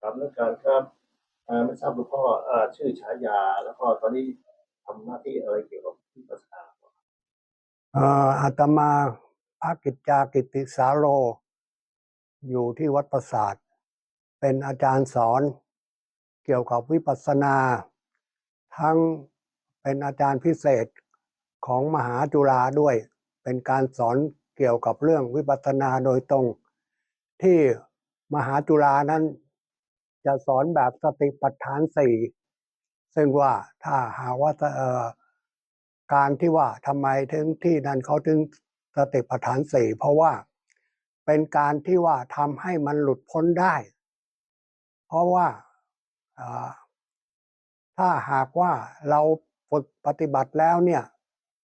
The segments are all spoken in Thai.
ครับนักการครับไม่ทราบหลวงพ่ออชื่อฉายา แล้วก็ตอนนี้ทำหน้าที่อะไรเกี่ยวกับที่ภาษาเอออาตมาภากิจจากิติสาโรอยู่ที่วัดประสาท เป็นอาจารย์สอนเกี่ยวกับวิปัสสนา ทั้งเป็นอาจารย์พิเศษของมหาจุฬาด้วย เป็นการสอนเกี่ยวกับเรื่องวิปัสสนาโดยตรง ที่มหาจุฬานั้น จะสอนแบบสติปัฏฐานสี่ซึ่งว่าถ้าหากว่าการที่ว่าทำไมถึงที่นั่นเขาถึงสติปัฏฐานสี่เพราะว่าเป็นการที่ว่าทำให้มันหลุดพ้นได้ เพราะว่าถ้าหากว่าเราฝึกปฏิบัติแล้วเนี่ย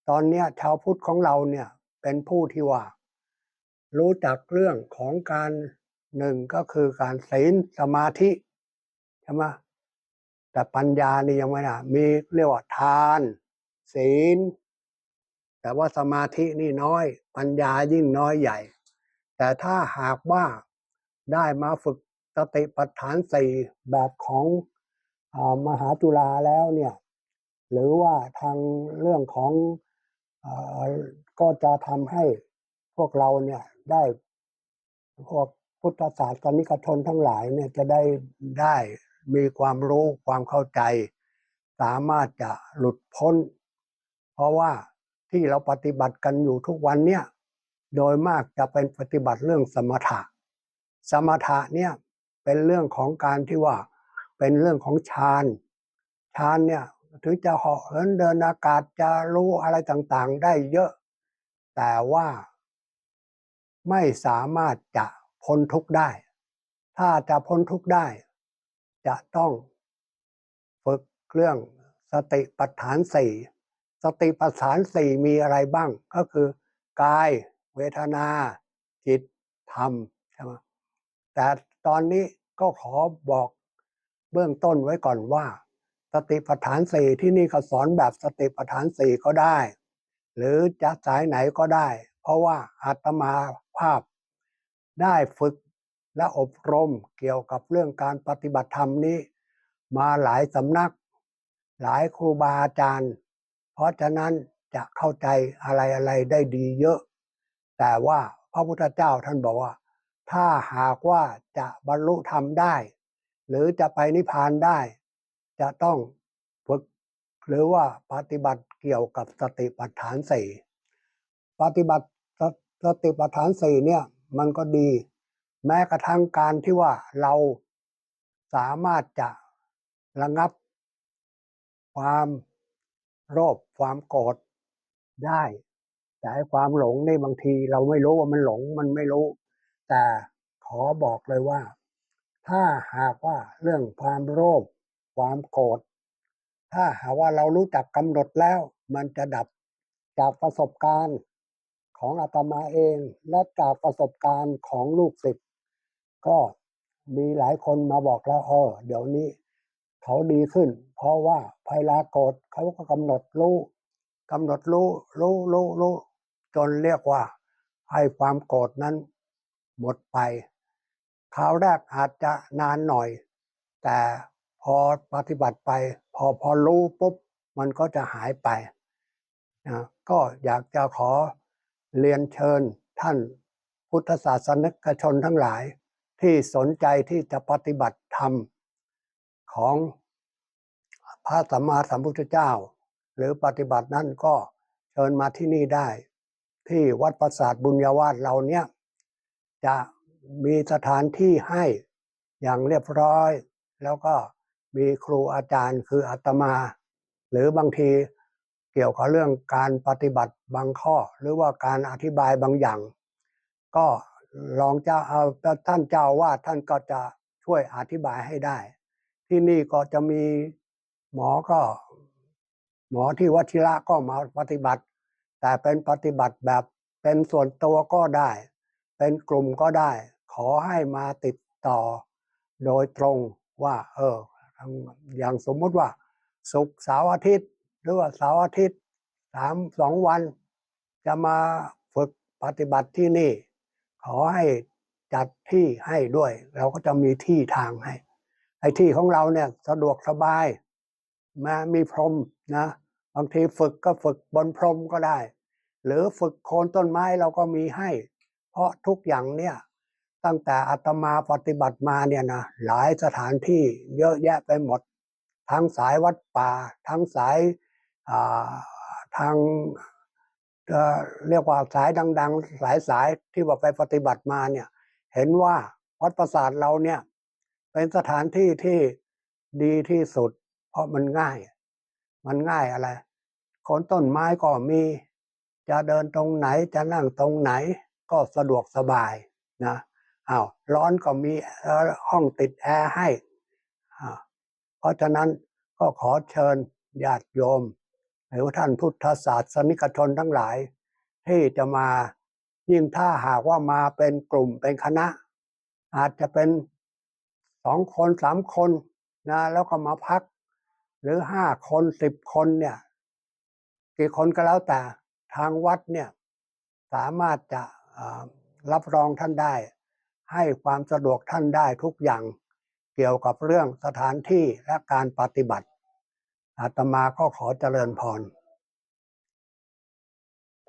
ตอนนี้ชาวพุทธของเราเนี่ยเป็นผู้ที่ว่า รู้จักเรื่องของการหนึ่งก็คือการศีลสมาธิ ช่ไหมแต่ปัญญานี่ยังไม่นะมีเรียกว่าทาน ศีล แต่ว่าสมาธินี่น้อย ปัญญายิ่งน้อยใหญ่ แต่ถ้าหากว่าได้มาฝึกสติปัฏฐานสี่แบบของอมหาจุฬาแล้วเนี่ย หรือว่าทางเรื่องของอก็จะทำให้พวกเราเนี่ยได้พวกพุทธศาสนิกชนทั้งหลายเนี่ยจะได้ได้ มีความรู้ความเข้าใจ สามารถจะหลุดพ้น เพราะว่าที่เราปฏิบัติกันอยู่ทุกวันเนี่ยโดยมากจะเป็นปฏิบัติเรื่องสมถะ สมถะเนี่ยเป็นเรื่องของการที่ว่าเป็นเรื่องของฌานฌานเนี่ยถึงจะเหาะเหินเดินอากาศจะรู้อะไรต่างๆ ได้เยอะ แต่ว่าไม่สามารถจะพ้นทุกข์ได้ ถ้าจะพ้นทุกข์ได้ จะต้องฝึกเรื่องสติปัฏฐานสี่สติปัฏฐานสี่มีอะไรบ้าง ก็คือกาย เวทนา จิต ธรรมใช่ไหมแต่ตอนนี้ก็ขอบอกเบื้องต้นไว้ก่อนว่า สติปัฏฐานสี่ที่นี่เขาสอนแบบสติปัฏฐานสี่ก็ได้ หรือจะสายไหนก็ได้ เพราะว่าอาตมาภาพได้ฝึก และอบรมเกี่ยวกับเรื่องการปฏิบัติธรรมนี้ มาหลายสำนัก หลายครูบาอาจารย์ เพราะฉะนั้นจะเข้าใจอะไรอะไรได้ดีเยอะ แต่ว่าพระพุทธเจ้าท่านบอกว่า ถ้าหากว่าจะบรรลุธรรมได้ หรือจะไปนิพพานได้ จะต้องฝึกหรือว่าปฏิบัติเกี่ยวกับสติปัฏฐานสี่ปฏิบัติสติปัฏฐานสี่เนี่ยมันก็ดี แม้กระทั่งการที่ว่าเราสามารถจะระงับ ความโลภความโกรธได้แต่ความหลงในบางทีเราไม่รู้ว่ามันหลงมันไม่รู้ แต่ขอบอกเลยว่า ถ้าหากว่าเรื่องความโลภความโกรธถ้าหากว่าเรารู้จักกำหนดแล้ว มันจะดับจากประสบการณ์ของอาตมาเอง และจากประสบการณ์ของลูกศิษย์ ก็มีหลายคนมาบอกแล้วเออเดี๋ยวนี้เขาดีขึ้น เพราะว่าภายลาโกรธเขาก็กำหนดรู้กำหนดรู้รู้รู้รู้จนเรียกว่า ให้ความโกรธนั้นหมดไปคราวแรกอาจจะนานหน่อย แต่พอปฏิบัติไป พอพอรู้ปุ๊บมันก็จะหายไปนะก็อยากจะขอเรียนเชิญท่านพุทธศาสนิกชนทั้งหลาย ที่สนใจที่จะปฏิบัติธรรมของพระสัมมาสัมพุทธเจ้า หรือปฏิบัตินั้นก็เชิญมาที่นี่ได้ ที่วัดประสาทบุญญาวาสเราเนี่ยจะมีสถานที่ให้อย่างเรียบร้อย แล้วก็มีครูอาจารย์คืออาตมา หรือบางทีเกี่ยวกับเรื่องการปฏิบัติบางข้อ หรือว่าการอธิบายบางอย่าง ก็ ลองเจ้าเอาท่านเจ้าว่าท่านก็จะช่วยอธิบายให้ได้ ที่นี่ก็จะมีหมอก็ หมอที่วัชิระก็มาปฏิบัติ แต่เป็นปฏิบัติแบบเป็นส่วนตัวก็ได้ เป็นกลุ่มก็ได้ ขอให้มาติดต่อ โดยตรงว่า เออ อย่างสมมติว่าศุกร์เสาร์อาทิตย์ หรือว่าเสาร์อาทิตย์สามสองวัน จะมาฝึกปฏิบัติที่นี่ ขอให้จัดที่ให้ด้วย เราก็จะมีที่ทางให้ ไอ้ที่ของเราเนี่ยสะดวกสบาย มามีพรมนะ บางทีฝึกก็ฝึกบนพรมก็ได้ หรือฝึกโคนต้นไม้เราก็มีให้ เพราะทุกอย่างเนี่ยตั้งแต่อาตมาปฏิบัติมาเนี่ยนะหลายสถานที่เยอะแยะไปหมด ทั้งสายวัดป่า ทั้งสายาทาง เรียกว่าสายดัง ๆ สายสายที่ว่าไปปฏิบัติมาเนี่ย เห็นว่าวัดประสาทเราเนี่ย เป็นสถานที่ที่ดีที่สุด เพราะมันง่าย มันง่ายอะไรโคนต้นไม้ก็มี จะเดินตรงไหนจะนั่งตรงไหน ก็สะดวกสบายนะอ้าวร้อนก็มีห้องติดแอร์ให้อ่าเพราะฉะนั้นก็ขอเชิญญาติโยม หรือท่านพุทธศาสนิกชนทั้งหลาย ที่จะมายิ่งถ้าหากว่ามาเป็นกลุ่มเป็นคณะ อาจจะเป็นสองคนสามคนนะแล้วก็มาพัก หรือห้าคนสิบคนเนี่ยกี่คนก็แล้วแต่ทางวัดเนี่ยสามารถจะรับรองท่านได้ ให้ความสะดวกท่านได้ทุกอย่างเกี่ยวกับเรื่องสถานที่และการปฏิบัติ อาตมาก็ขอเจริญพร